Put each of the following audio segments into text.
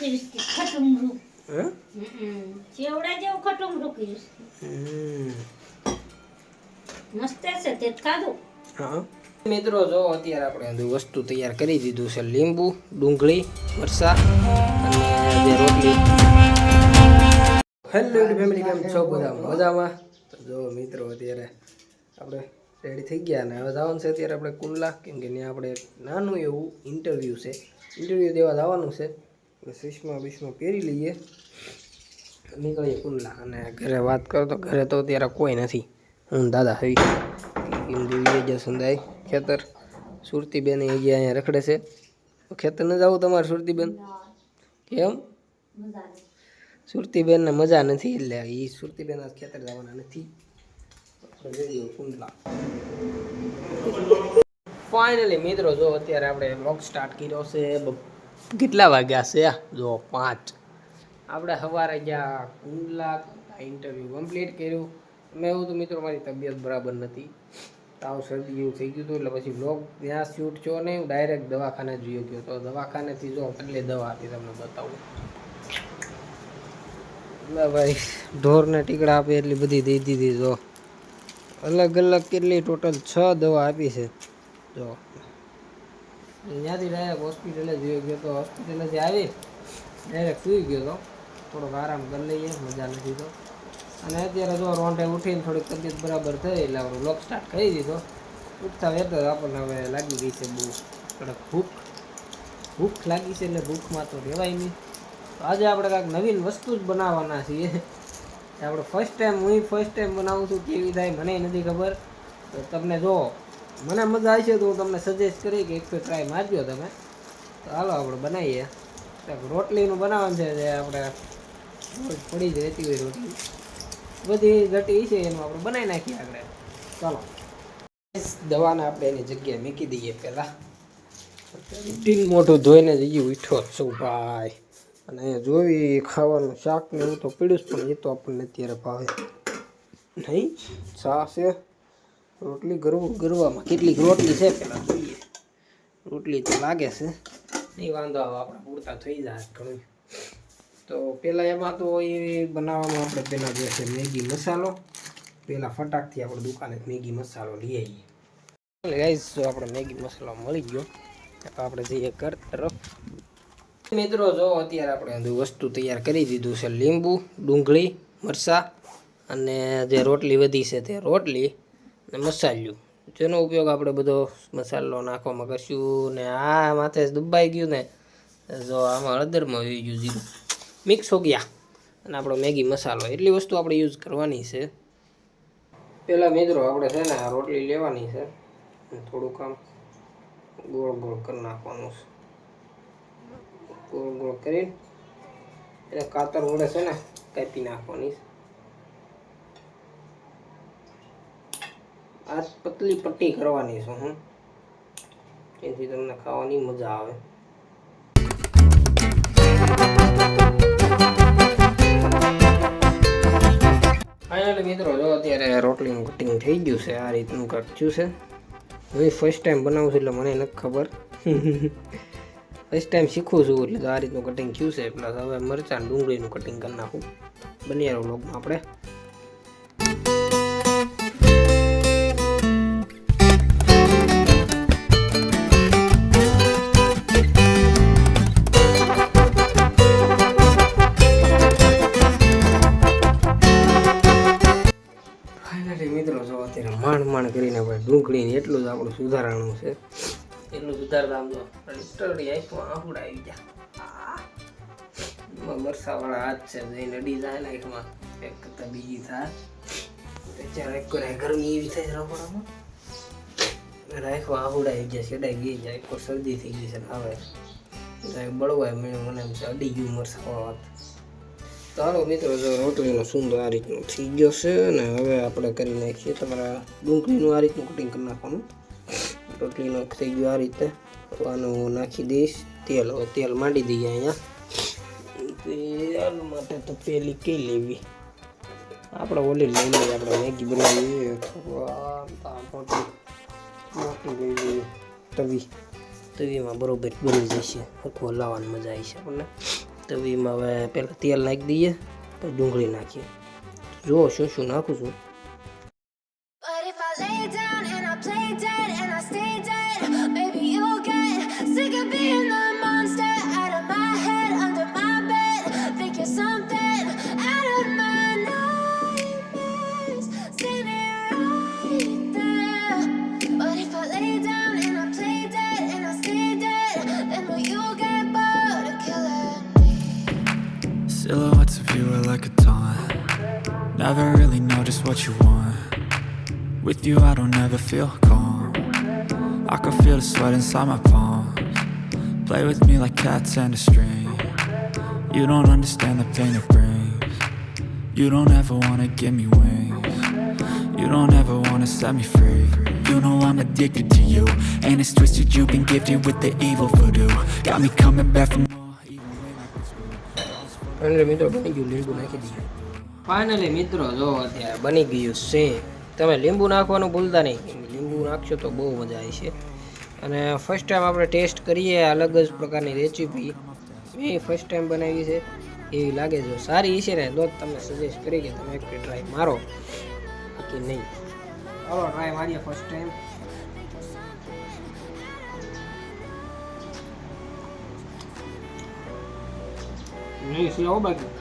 કરીશ કે ખટુમરું હે? ચેવડા જેવું ખટુમરું કરીશ હમ. મસ્ત છે તે ખાધું. હા. મિત્રો જો અત્યારે આપણે બધું વસ્તુ તૈયાર કરી દીધું છે લીંબુ ડુંગળી મરસા અને રોટલી. હેલો ફેમિલી કેમ છો? બધા મજામાં? તો જો મિત્રો અત્યારે આપણે રેડી થઈ ગયા અને હવે જવાનું છે અત્યારે આપણે કુંડલા કેમ કે ત્યાં આપણે નાનું એવું ઇન્ટરવ્યૂ છે. ઇન્ટરવ્યૂ દેવા જવાનું છે. એટલે બિષ્મા પહેરી લઈએ. નીકળીએ કુંડલા અને ઘરે વાત કરો તો ઘરે તો અત્યારે કોઈ નથી. હું દાદા હિન્દી જે સંદાય ખેતર સુરતીબેન એ ગયા અહીંયા રખડે છે. ખેતર ન જવું તમારે સુરતીબેન? કેમ? સુરતીબેનને મજા નથી એટલે એ સુરતીબેન ખેતર જવાના નથી. કુંડલા ફાઇનલી મિત્રો, જો અત્યારે આપણે બ્લોગ સ્ટાર્ટ કર્યો છે કેટલા વાગ્યા છે? જો, પાંચ. આપણે સવારે ગયા કુંડલા ઇન્ટરવ્યૂ કમ્પ્લીટ કર્યું. મેં એવું તો મિત્રો મારી તબિયત બરાબર નથી. તાવ શરદી જેવું થઈ ગયું હતું એટલે પછી બ્લોગ ત્યાં શૂટ થયો ને હું ડાયરેક્ટ દવાખાને જ ગયો ગયો. તો દવાખાનેથી જો એટલે દવા આપી તમને બતાવું. ભાઈ, ઢોરને ટીકડા આપે એટલી બધી દઈ દીધી, જો. અલગ અલગ કેટલી ટોટલ છ દવા આપી છે. જો. ત્યાંથી ડાયરેક્ટ હોસ્પિટલે જોઈ ગયો તો હોસ્પિટલેથી આવી ડાયરેક્ટ સૂઈ ગયો તો. થોડોક આરામ કરી લઈએ, મજા નથી તો. અને અત્યારે જો રોંઢે ઉઠીને થોડીક તબિયત બરાબર થઈ, એટલે આપણે લોક સ્ટાર્ટ કરી દીધો. ઉઠતા વેતો આપણને હવે લાગી ગઈ છે બહુ કડક ભૂખ. ભૂખ લાગી છે એટલે ભૂખમાં તો રહેવાય નહીં. તો આજે આપણે કાંઈક નવીન વસ્તુ જ બનાવવાના છીએ. આપણે ફર્સ્ટ ટાઈમ હું ફર્સ્ટ ટાઈમ બનાવું છું, કેવી થાય મને નથી ખબર. તો તમને જો મને મજા આવશે તો હું તમને સજેસ્ટ કરી કે એક તો ટ્રાય મારજો તમે. તો હાલો આપણે બનાવીએ. રોટલીનું બનાવવાનું છે જે આપણે પડી જ રહેતી હોય રોટલી. બધી ઘટી છે એનું આપણે બનાવી નાખીએ આગળ. ચાલો. દવાને આપણે એની જગ્યાએ મૂકી દઈએ પહેલાં. ટીન મોટું ધોઈને જઈએ ઉઠો. છું ભાઈ? અને અહીંયા જોવી ખાવાનું શાક ને એવું તો પીડ્યું પણ એ તો આપણને અત્યારે ભાવે. નહીં? છે? રોટલી ગરવું, ગરવામાં કેટલીક રોટલી છે પહેલાં જોઈએ. રોટલી તો લાગે છે. નહીં વાંધો આવે, આપણે પૂરતા થઈ જાય ઘણું. તો પહેલાં એમાં તો એ બનાવવામાં આપણે પહેલાં જે છે મેગી મસાલો પહેલાં ફટાકથી આપણે દુકાને મેગી મસાલો લઈ આવીએ. જો આપણે મેગી મસાલો મળી ગયો આપણે જઈએ ઘર તરફ. મિત્રો, જો અત્યારે આપણે વસ્તુ તૈયાર કરી દીધું છે લીંબુ, ડુંગળી, મરચાં અને જે રોટલી વધી છે તે રોટલી. અને મસાલ્યું. જેનો ઉપયોગ આપણે બધો મસાલો નાખવામાં કરશું ને આ માથે દુબાઈ ગયું ને, જો આમાં હળદરમાં આવી ગયું જીરું. મિક્સ હો ગયા. અને આપણો મેગી મસાલો. એટલી વસ્તુ આપણે યુઝ કરવાની છે. પહેલાં મિત્રો આપણે છે ને રોટલી લેવાની છે. થોડુંક આમ ગોળ ગોળ કરી નાખવાનું છે. ગોળ ગોળ કરી એને કાતર વડે છે ને કાપી નાખવાની છે. આ પતલી પટ્ટી કરવાની છે હું એથી તમને ખાવાની મજા આવે. ફાઇનલી મિત્રો, જો અત્યારે રોટલીનું કટિંગ થઈ ગયું છે, આ રીતનું કટ્યું છે. હું ફર્સ્ટ ટાઈમ બનાવું છું એટલે મને નથી ખબર. ફર્સ્ટ ટાઈમ શીખું છું એટલે આ રીતનું કટિંગ થયું છે પ્લસ હવે મરચાં ડુંગળીનું કટિંગ કરી નાખું. બનિયારો વ્લોગમાં આપણે. માંડ માંડ કરીને ભાઈ ડુંગળીને એટલું જ આપણું સુધારાનું છે. એટલું સુધારતા આમ તો લિટરલી આવી ગયા. મરસાવાળા હાથ છે, જઈને અડી જાય ને એકમાં એક કરતાં બીજી થાય. ત્યારે એક ગરમી એવી થાય રમણામાં રાખવા આહુડા આવી ગયા છેડાઈ ગઈ જાય કોઈ શરદી થઈ ગઈ છે હવે. બળવાય મને એમ છે, અડી ગયું મરસાવાળા હાથ. હાલો મિત્રો, જો રોટલીનો સુંદર આ રીતનું થઈ ગયો છે અને હવે આપણે કરી નાખીએ તમારા ડુંગળીનું આ રીતનું કટિંગ કરી નાખવાનું. રોટલીનો થઈ ગયો આ રીતે. તો આનું નાખી દઈશ. તેલ, હવે તેલ માંડી દઈએ અહીંયા. તેલ માટે તો પેલી કઈ લેવી? આપણે ઓલી લઈ લઈએ, આપણે મેગી બનાવીએ. મોટી મોટી તવી. તવીમાં બરોબર બની જશે. હકવો લાવવાની મજા આવી છે આપણને. તવીમાં હવે પહેલાં તેલ નાખી દઈએ પછી ડુંગળી નાખીએ. જુઓ શું શું નાખું છું? Never really know just what you want. With you I don't ever feel calm. I can feel the sweat inside my palms. Play with me like cats and a string. You don't understand the pain it brings. You don't ever wanna give me wings. You don't ever wanna set me free. You know I'm addicted to you. And it's twisted, you've been gifted with the evil voodoo. Got me coming back from... Ano finally મિત્રો, જો અત્યારે બની ગયું છે. તમે લીંબુ નાખવાનું ભૂલતા નહીં. લીંબુ નાખશો તો બહુ મજા આવી છે અને ફર્સ્ટ ટાઈમ આપણે ટેસ્ટ કરીએ અલગ જ પ્રકારની રેસીપી મેં ફર્સ્ટ ટાઈમ બનાવી છે. એવી લાગે છે. સારી છે ને, તો જ તમને સજેસ્ટ કરી કે તમે એક ટ્રાય મારો. બાકી નહીં. ચાલો ટ્રાય મારીએ ફર્સ્ટ ટાઈમ નહીં છે બાકી.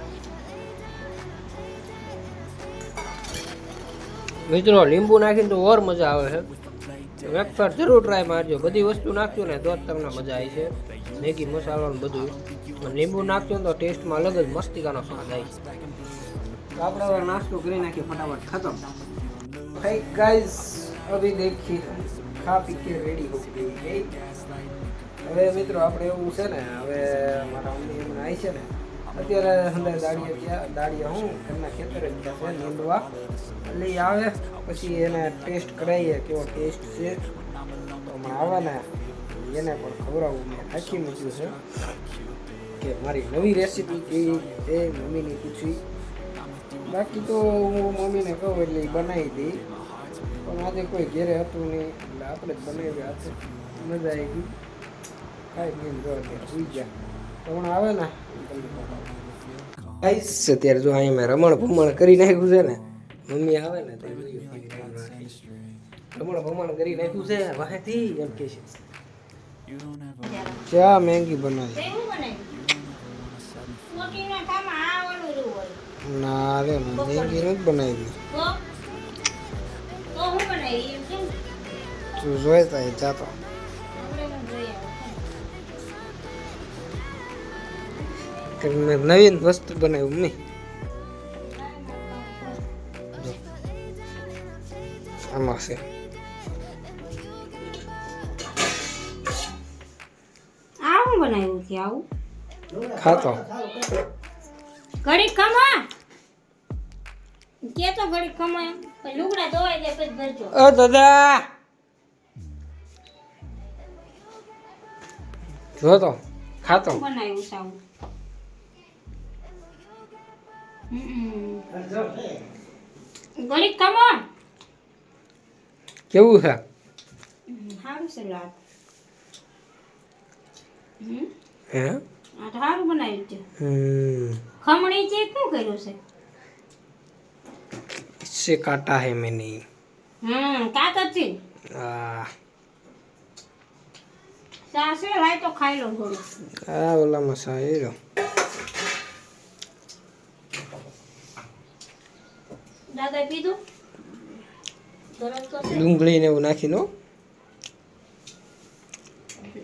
મિત્રો લીંબુ નાખીને તો ઓર મજા આવે છે. વેફર જરૂર ટ્રાય મારજો. બધી વસ્તુ નાખજો ને તો જ તમને મજા આવી છે. મેગી, મસાલો ને બધું. લીંબુ નાખજો ને તો ટેસ્ટમાં અલગ જ મસ્તિકાનો સ્વાદ આવી તો આપણે હવે નાસ્તો કરી નાખીએ ફટાફટ. ખતમ. ભાઈ ગાઈસ અભી દેખી. ખા પી કે રેડી હો ગઈ. હવે મિત્રો, આપણે એવું છે ને, હવે મારા મમ્મી આવી છે ને અત્યારે અંદર દાડીએ ત્યાં દાડીએ હું, એમના ખેતરે જ છે, નીંદવા. લઈ આવે, પછી એને ટેસ્ટ કરાવીએ કેવો ટેસ્ટ છે. તો હમણાં આવે ને એને પણ ખવડાવવું મેં રાખી મૂક્યું છે કે મારી નવી રેસીપી કેવી એ મમ્મીની પૂછી. બાકી તો હું મમ્મીને કહું એટલે એ બનાવી દઈ. પણ આજે કોઈ ઘેરે હતું નહીં, એટલે આપણે જ બનાવી હાથે મજા આવી ગઈ. કાંઈ નહીં જો સુઈ ગયા. તો આવે ને? ગાઈસ અત્યારે જો અહીંયા મેં રમણ ભમણ કરી નાખ્યું છે ને મમ્મી આવે ને રમણ ભમણ કરી નાખ્યું છે વાહેથી એમ કે છે. ચા મેંગી બનાવી. ના રે મેંગી નથી બનાવી. તું તો હું ચા તું. નવીન વસ્તુ બનાવ્યું મમ્મી. આમાં છે. આ બનાવ્યું છે આવું? ખાતો. ઘડી કમા કે તો ઘડી કમા લુગડા ધોવાઈ જાય પછી ભરજો. ઓ દાદા. જો તો ખાતો. બનાવ્યું છે આવું? હમ. ઘડીક ખમા કેવું છે સારું છે લાગ હમ હે આ તો સારું બનાવ્યું છે હમ ખમણી છે શું કર્યું છે इससे काटा है मैंने હમ કાત જ છે આ સાસે લાય તો ખાઈ લો થોડું આ ઓલા મસાલો દાદા પીધું ગરમ તો છે ડુંગળી ને એવું નાખીને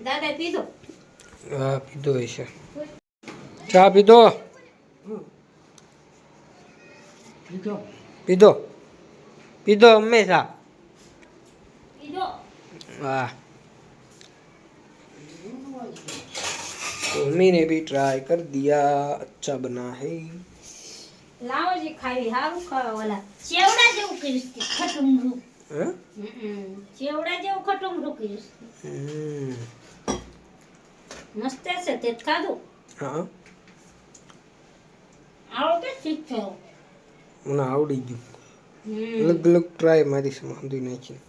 દાદા પીધું હા પીધો હશે ચા પીધો પીધો પીધો હંમેશા પીધો વાહ मम्मी ने भी ट्राई कर दिया अच्छा बना है લાવો જે ખાવી હારું ખાવા ઓલા ચેવડા જેવું કર્યું છે હમ. ચેવડા જેવું ખટુમરું કર્યું મસ્ત છે તે ખાધું. હા. આવો કે શીખ છે. મને આવડી ગયું. અલગ અલગ ટ્રાય મારી સમજી નાખી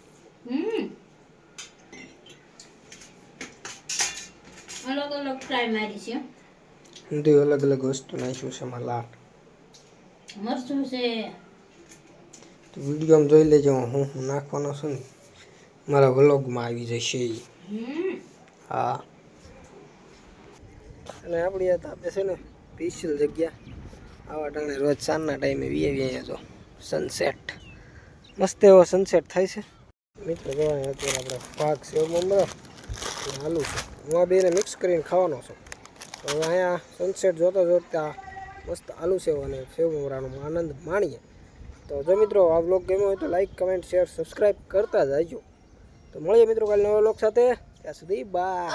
અલગ અલગ ટ્રાય મારી છે અલગ અલગ વસ્તુ નાખ્યું છે મારા લાટ. મરચું છે તો વિડીયોમાં જોઈ લેજો હું હું નાખવાનો છું ને. મારા વ્લોગમાં આવી જશે હમ. હા. અને આપણી આ તો આપણે છે ને પીસલ જગ્યા. આવા ટાણે રોજ સાંજના ટાઈમે વી વીએ જો સનસેટ મસ્ત એવો સનસેટ થાય છે. મિત્રો જોવાની અત્યારે આપણે પાક સેવ મમરો આલુ છે. હું આ બેને મિક્સ કરીને ખાવાનો છું. હવે અહીંયા સનસેટ જોતા જોતા મસ્ત આલુ સેવ અને સેવ મમરાનો આનંદ માણીએ. તો જો મિત્રો, આ બ્લોગ ગમ્યો હોય તો લાઈક કમેન્ટ શેર સબસ્ક્રાઈબ કરતા જાયજો તો મળીએ મિત્રો કાલે નવા બ્લોગ સાથે. ત્યાં સુધી બાય